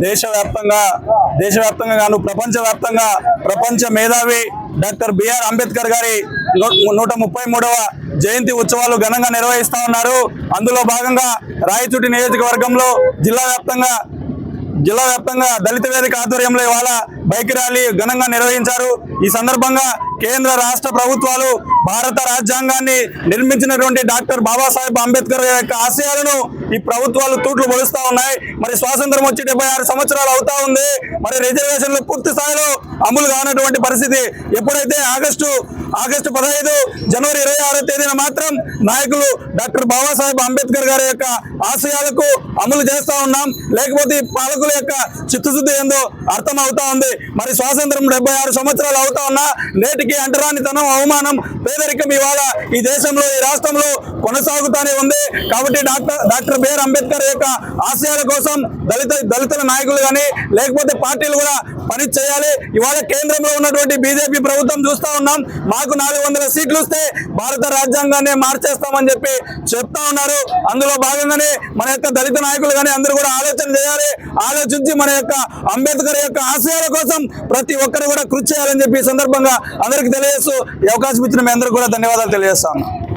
దేశవ్యాప్తంగా దేశవ్యాప్తంగా గాను ప్రపంచవ్యాప్తంగా ప్రపంచ మేధావి డాక్టర్ బిఆర్ అంబేద్కర్ గారి నూ- నూట ముప్పై మూడవ జయంతి ఉత్సవాలు ఘనంగా నిర్వహిస్తా ఉన్నారు. అందులో భాగంగా రాయచూటి నియోజకవర్గంలో జిల్లా వ్యాప్తంగా జిల్లా వ్యాప్తంగా దళిత వేదిక ఆధ్వర్యంలో ఇవాళ బైక్ ర్యాలీ ఘనంగా నిర్వహించారు. ఈ సందర్భంగా కేంద్ర రాష్ట్ర ప్రభుత్వాలు భారత రాజ్యాంగాన్ని నిర్మించినటువంటి డాక్టర్ బాబాసాహెబ్ అంబేద్కర్ యొక్క ఆశయాలను ఈ ప్రభుత్వాలు తూట్లు పొలుస్తూ ఉన్నాయి. మరి స్వాతంత్రం వచ్చి డెబ్బై ఆరు సంవత్సరాలు అవుతా ఉంది. మరి రిజర్వేషన్లు పూర్తి స్థాయిలో అమలు కానటువంటి పరిస్థితి ఎప్పుడైతే ఆగస్టు ఆగస్టు పదహైదు జనవరి ఇరవై ఆరో తేదీన మాత్రం నాయకులు డాక్టర్ బాబాసాహెబ్ అంబేద్కర్ గారి యొక్క ఆశయాలకు అమలు చేస్తా ఉన్నాం. లేకపోతే ఈ పాలకుల యొక్క చిత్తశుద్ధి ఏందో అర్థం అవుతా ఉంది. మరి స్వాతంత్రం డెబ్బై ఆరు సంవత్సరాలు అవుతా ఉన్నా నేటికి అంటరానితనం అవమానం పేదరికం ఇవాళ ఈ దేశంలో ఈ రాష్ట్రంలో కొనసాగుతానే ఉంది. కాబట్టి డాక్టర్ డాక్టర్ బిఆర్ అంబేద్కర్ యొక్క ఆశయాల కోసం దళిత దళితుల నాయకులు కానీ లేకపోతే పార్టీలు కూడా పని చేయాలి. ఇవాళ కేంద్రంలో ఉన్నటువంటి బీజేపీ ప్రభుత్వం చూస్తా ఉన్నాం. మాకు నాలుగు వందల సీట్లు వస్తే భారత రాజ్యాంగాన్ని మార్చేస్తామని చెప్పి చెప్తా ఉన్నారు. అందులో భాగంగానే మన యొక్క దళిత నాయకులు కానీ అందరూ కూడా ఆలోచన చేయాలి. ఆలోచించి మన యొక్క అంబేద్కర్ యొక్క ఆశయాల కోసం ప్రతి ఒక్కరు కూడా కృషి చేయాలని చెప్పి ఈ సందర్భంగా అందరికీ తెలియజేస్తూ ఈ అవకాశం ఇచ్చిన మీ అందరికీ కూడా ధన్యవాదాలు తెలియజేస్తాను.